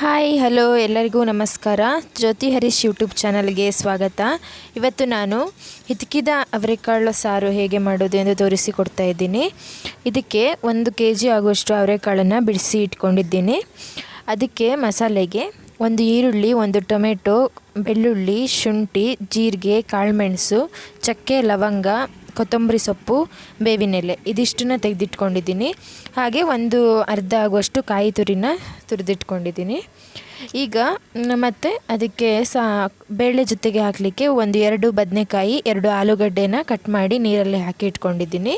Hi hello ಎಲ್ಲರಿಗೂ ನಮಸ್ಕಾರ. ಜ್ಯೋತಿ Harish YouTube ಚಾನಲ್ಗೆ ಸ್ವಾಗತ. ಇವತ್ತು ನಾನು ಹಿತಕಿದ ಅವರೆಕಾಳು ಸಾರು ಹೇಗೆ ಮಾಡೋದು ಎಂದು ತೋರಿಸಿಕೊಡ್ತಾ ಇದ್ದೀನಿ. ಇದಕ್ಕೆ ಒಂದು ಕೆ ಜಿ ಆಗುವಷ್ಟು ಅವರೆಕಾಳನ್ನು ಬಿಡಿಸಿ ಇಟ್ಕೊಂಡಿದ್ದೀನಿ. ಅದಕ್ಕೆ ಮಸಾಲೆಗೆ ಒಂದು ಈರುಳ್ಳಿ, ಒಂದು ಟೊಮೆಟೊ, ಬೆಳ್ಳುಳ್ಳಿ, ಶುಂಠಿ, ಜೀರಿಗೆ ಕಾಳುಮೆಣಸು ಚಕ್ಕೆ, ಲವಂಗ ಕೊತ್ತಂಬರಿ ಸೊಪ್ಪು ಬೇವಿನೆಲೆ ಇದಿಷ್ಟನ್ನು ತೆಗೆದಿಟ್ಕೊಂಡಿದ್ದೀನಿ. ಹಾಗೆ ಒಂದು ಅರ್ಧ ಆಗುವಷ್ಟು ಕಾಯಿ ತುರಿನ ತುರಿದಿಟ್ಕೊಂಡಿದ್ದೀನಿ. ಈಗ ಮತ್ತು ಅದಕ್ಕೆ ಸಾ ಬೇಳೆ ಜೊತೆಗೆ ಹಾಕಲಿಕ್ಕೆ ಒಂದು ಎರಡು ಬದನೆಕಾಯಿ, ಎರಡು ಆಲೂಗಡ್ಡೆನ ಕಟ್ ಮಾಡಿ ನೀರಲ್ಲಿ ಹಾಕಿ ಇಟ್ಕೊಂಡಿದ್ದೀನಿ.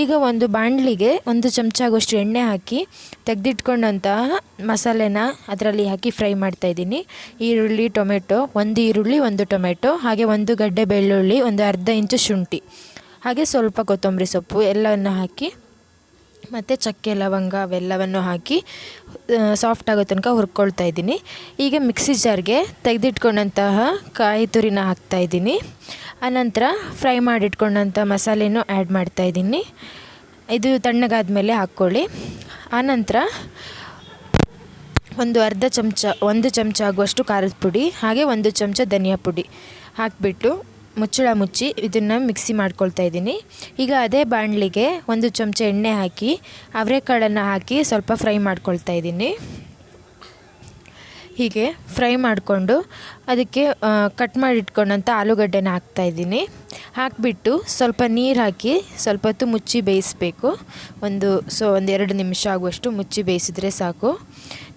ಈಗ ಒಂದು ಬಾಣಲಿಗೆ ಒಂದು ಚಮಚ ಆಗುವಷ್ಟು ಎಣ್ಣೆ ಹಾಕಿ ತೆಗೆದಿಟ್ಕೊಂಡಂತಹ ಮಸಾಲೆನ ಅದರಲ್ಲಿ ಹಾಕಿ ಫ್ರೈ ಮಾಡ್ತಾಯಿದ್ದೀನಿ ಈರುಳ್ಳಿ, ಟೊಮೆಟೊ, ಒಂದು ಈರುಳ್ಳಿ, ಒಂದು ಟೊಮೆಟೊ, ಹಾಗೆ ಒಂದು ಗಡ್ಡೆ ಬೆಳ್ಳುಳ್ಳಿ, ಒಂದು ಅರ್ಧ ಇಂಚು ಶುಂಠಿ. ಹಾಗೆ ಸ್ವಲ್ಪ ಕೊತ್ತಂಬರಿ ಸೊಪ್ಪು ಎಲ್ಲವನ್ನು ಹಾಕಿ, ಮತ್ತು ಚಕ್ಕೆ, ಲವಂಗ ಅವೆಲ್ಲವನ್ನು ಹಾಕಿ ಸಾಫ್ಟ್ ಆಗೋ ತನಕ ಹುರ್ಕೊಳ್ತಾ ಇದ್ದೀನಿ. ಈಗ ಮಿಕ್ಸಿ ಜಾರ್ಗೆ ತೆಗೆದಿಟ್ಕೊಂಡಂತಹ ಕಾಯಿ ತುರಿನ ಹಾಕ್ತಾಯಿದ್ದೀನಿ ಆನಂತರ ಫ್ರೈ ಮಾಡಿಟ್ಕೊಂಡಂಥ ಮಸಾಲೆನೂ ಆ್ಯಡ್ ಮಾಡ್ತಾಯಿದ್ದೀನಿ ಇದು ತಣ್ಣಗಾದ ಮೇಲೆ ಹಾಕ್ಕೊಳ್ಳಿ. ಆನಂತರ ಒಂದು ಅರ್ಧ ಚಮಚ, ಒಂದು ಚಮಚ ಆಗುವಷ್ಟು ಖಾರದ ಪುಡಿ, ಹಾಗೆ ಒಂದು ಚಮಚ ಧನಿಯಾ ಪುಡಿ ಹಾಕಿಬಿಟ್ಟು ಮುಚ್ಚಳ ಮುಚ್ಚಿ ಇದನ್ನು ಮಿಕ್ಸಿ ಮಾಡ್ಕೊಳ್ತಾ ಇದ್ದೀನಿ. ಈಗ ಅದೇ ಬಾಣಲಿಗೆ ಒಂದು ಚಮಚ ಎಣ್ಣೆ ಹಾಕಿ, ಅವರೆಕಾಳನ್ನು ಹಾಕಿ ಸ್ವಲ್ಪ ಫ್ರೈ ಮಾಡ್ಕೊಳ್ತಾ ಇದ್ದೀನಿ. ಹೀಗೆ ಫ್ರೈ ಮಾಡಿಕೊಂಡು ಅದಕ್ಕೆ ಕಟ್ ಮಾಡಿ ಇಟ್ಕೊಂಡಂಥ ಆಲೂಗಡ್ಡೆನ ಹಾಕ್ತಾಯಿದ್ದೀನಿ ಹಾಕಿಬಿಟ್ಟು ಸ್ವಲ್ಪ ನೀರು ಹಾಕಿ ಸ್ವಲ್ಪ ಹೊತ್ತು ಮುಚ್ಚಿ ಬೇಯಿಸಬೇಕು. ಒಂದು, ಸೊ ಒಂದೆರಡು ನಿಮಿಷ ಆಗುವಷ್ಟು ಮುಚ್ಚಿ ಬೇಯಿಸಿದ್ರೆ ಸಾಕು.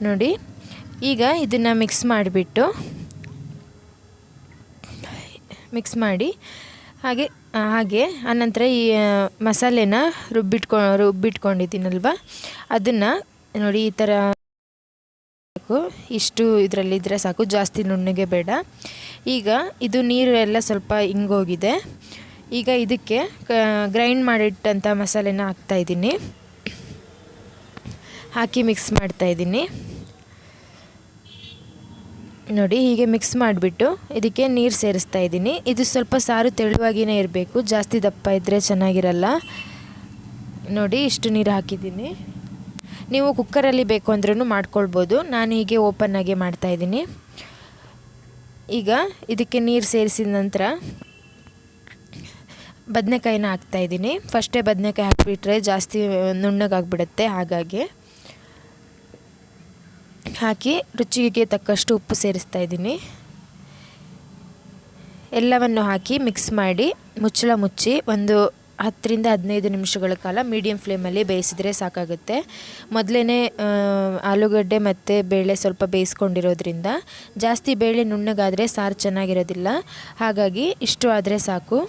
ನೋಡಿ, ಈಗ ಇದನ್ನು ಮಿಕ್ಸ್ ಮಾಡಿಬಿಟ್ಟು ಮಿಕ್ಸ್ ಮಾಡಿ, ಹಾಗೆ ಹಾಗೆ ಆನಂತರ ಈ ಮಸಾಲೆನ ರುಬ್ಬಿಟ್ಕೊ, ರುಬ್ಬಿಟ್ಕೊಂಡಿದ್ದೀನಲ್ವ? ಅದನ್ನು ನೋಡಿ ಈ ಥರ ಸಾಕು. ಇಷ್ಟು ಇದರಲ್ಲಿದ್ದರೆ ಸಾಕು. ಜಾಸ್ತಿ ನುಣ್ಣಗೆ ಬೇಡ. ಈಗ ಇದು ನೀರು ಎಲ್ಲ ಸ್ವಲ್ಪ ಹಿಂಗೋಗಿದೆ ಈಗ ಇದಕ್ಕೆ ಗ್ರೈಂಡ್ ಮಾಡಿಟ್ಟಂಥ ಮಸಾಲೆನ ಹಾಕ್ತಾಯಿದ್ದೀನಿ ಹಾಕಿ ಮಿಕ್ಸ್ ಮಾಡ್ತಾಯಿದ್ದೀನಿ ನೋಡಿ, ಹೀಗೆ ಮಿಕ್ಸ್ ಮಾಡಿಬಿಟ್ಟು ಇದಕ್ಕೆ ನೀರು ಸೇರಿಸ್ತಾ ಇದ್ದೀನಿ. ಇದು ಸ್ವಲ್ಪ ಸಾರು ತೆಳುವಾಗಿಯೇ ಇರಬೇಕು. ಜಾಸ್ತಿ ದಪ್ಪ ಇದ್ದರೆ ಚೆನ್ನಾಗಿರಲ್ಲ. ನೋಡಿ, ಇಷ್ಟು ನೀರು ಹಾಕಿದ್ದೀನಿ. ನೀವು ಕುಕ್ಕರಲ್ಲಿ ಬೇಕು ಅಂದ್ರೂ ಮಾಡ್ಕೊಳ್ಬೋದು. ನಾನು ಹೀಗೆ ಓಪನ್ನಾಗೆ ಮಾಡ್ತಾಯಿದ್ದೀನಿ ಈಗ ಇದಕ್ಕೆ ನೀರು ಸೇರಿಸಿದ ನಂತರ ಬದನೆಕಾಯಿನ ಹಾಕ್ತಾಯಿದ್ದೀನಿ ಫಸ್ಟೇ ಬದನೆಕಾಯಿ ಹಾಕಿಬಿಟ್ರೆ ಜಾಸ್ತಿ ನುಣ್ಣಗಾಗ್ಬಿಡುತ್ತೆ ಹಾಗಾಗಿ. ಹಾಕಿ ರುಚಿಗೆ ತಕ್ಕಷ್ಟು ಉಪ್ಪು ಸೇರಿಸ್ತಾ ಇದ್ದೀನಿ. ಎಲ್ಲವನ್ನು ಹಾಕಿ ಮಿಕ್ಸ್ ಮಾಡಿ ಮುಚ್ಚಳ ಮುಚ್ಚಿ ಒಂದು ಹತ್ತರಿಂದ ಹದಿನೈದು ನಿಮಿಷಗಳ ಕಾಲ ಮೀಡಿಯಂ ಫ್ಲೇಮಲ್ಲಿ ಬೇಯಿಸಿದರೆ ಸಾಕಾಗುತ್ತೆ. ಮೊದಲೇ ಆಲೂಗಡ್ಡೆ ಮತ್ತು ಬೇಳೆ ಸ್ವಲ್ಪ ಬೇಯಿಸ್ಕೊಂಡಿರೋದ್ರಿಂದ ಜಾಸ್ತಿ ಬೇಳೆ ನುಣ್ಣಗಾದರೆ ಸಾರು ಚೆನ್ನಾಗಿರೋದಿಲ್ಲ. ಹಾಗಾಗಿ ಇಷ್ಟು ಆದರೆ ಸಾಕು.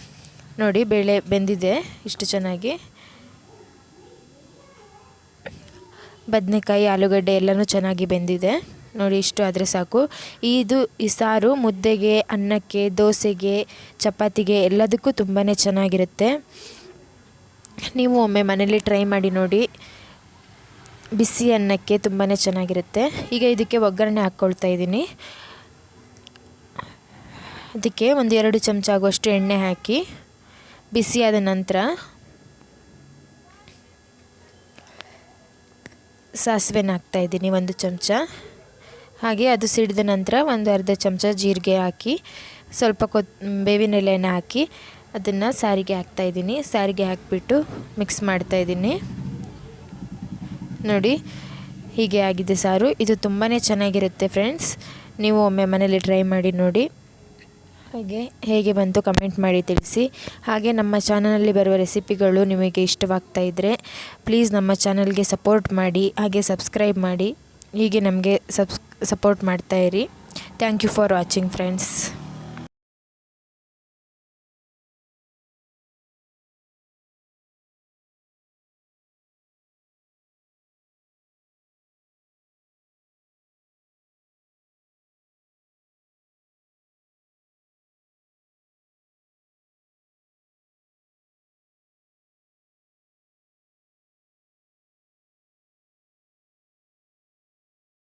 ನೋಡಿ, ಬೇಳೆ ಬೆಂದಿದೆ ಇಷ್ಟು ಚೆನ್ನಾಗಿ. ಬದನೆಕಾಯಿ, ಆಲೂಗಡ್ಡೆ ಎಲ್ಲನೂ ಚೆನ್ನಾಗಿ ಬೆಂದಿದೆ. ನೋಡಿ, ಇಷ್ಟು ಆದರೆ ಸಾಕು. ಇದು ಈ ಸಾರು ಮುದ್ದೆಗೆ, ಅನ್ನಕ್ಕೆ, ದೋಸೆಗೆ, ಚಪಾತಿಗೆ ಎಲ್ಲದಕ್ಕೂ ತುಂಬಾ ಚೆನ್ನಾಗಿರುತ್ತೆ. ನೀವು ಒಮ್ಮೆ ಮನೇಲಿ ಟ್ರೈ ಮಾಡಿ ನೋಡಿ. ಬಿಸಿ ಅನ್ನಕ್ಕೆ ತುಂಬಾ ಚೆನ್ನಾಗಿರುತ್ತೆ. ಈಗ ಇದಕ್ಕೆ ಒಗ್ಗರಣೆ ಹಾಕ್ಕೊಳ್ತಾ ಇದ್ದೀನಿ. ಅದಕ್ಕೆ ಒಂದು ಎರಡು ಚಮಚ ಆಗುವಷ್ಟು ಎಣ್ಣೆ ಹಾಕಿ ಬಿಸಿಯಾದ ನಂತರ ಸಾಸಿವೆನ ಹಾಕ್ತಾಯಿದ್ದೀನಿ ಒಂದು ಚಮಚ. ಹಾಗೆ ಅದು ಸಿಡಿದ ನಂತರ ಒಂದು ಅರ್ಧ ಚಮಚ ಜೀರಿಗೆ ಹಾಕಿ, ಸ್ವಲ್ಪ ಕೊತ್, ಬೇವಿನ ಎಲೆಯನ್ನು ಹಾಕಿ ಅದನ್ನು ಸಾರಿಗೆ ಹಾಕ್ತಾಯಿದ್ದೀನಿ ಸಾರಿಗೆ ಹಾಕಿಬಿಟ್ಟು ಮಿಕ್ಸ್ ಮಾಡ್ತಾಯಿದ್ದೀನಿ ನೋಡಿ, ಹೀಗೆ ಆಗಿದೆ ಸಾರು. ಇದು ತುಂಬಾ ಚೆನ್ನಾಗಿರುತ್ತೆ ಫ್ರೆಂಡ್ಸ್. ನೀವು ಒಮ್ಮೆ ಮನೇಲಿ ಟ್ರೈ ಮಾಡಿ ನೋಡಿ. ಹಾಗೆ ಹೇಗೆ ಬಂತು ಕಮೆಂಟ್ ಮಾಡಿ ತಿಳಿಸಿ. ಹಾಗೆ ನಮ್ಮ ಚಾನಲಲ್ಲಿ ಬರುವ ರೆಸಿಪಿಗಳು ನಿಮಗೆ ಇಷ್ಟವಾಗ್ತಾ ಇದ್ದರೆ ಪ್ಲೀಸ್ ನಮ್ಮ ಚಾನಲ್ಗೆ ಸಪೋರ್ಟ್ ಮಾಡಿ, ಹಾಗೆ ಸಬ್ಸ್ಕ್ರೈಬ್ ಮಾಡಿ. ಹೀಗೆ ನಮಗೆ ಸಬ್ಸ್, support ಮಾಡ್ತಾಯಿರಿ thank you for watching friends.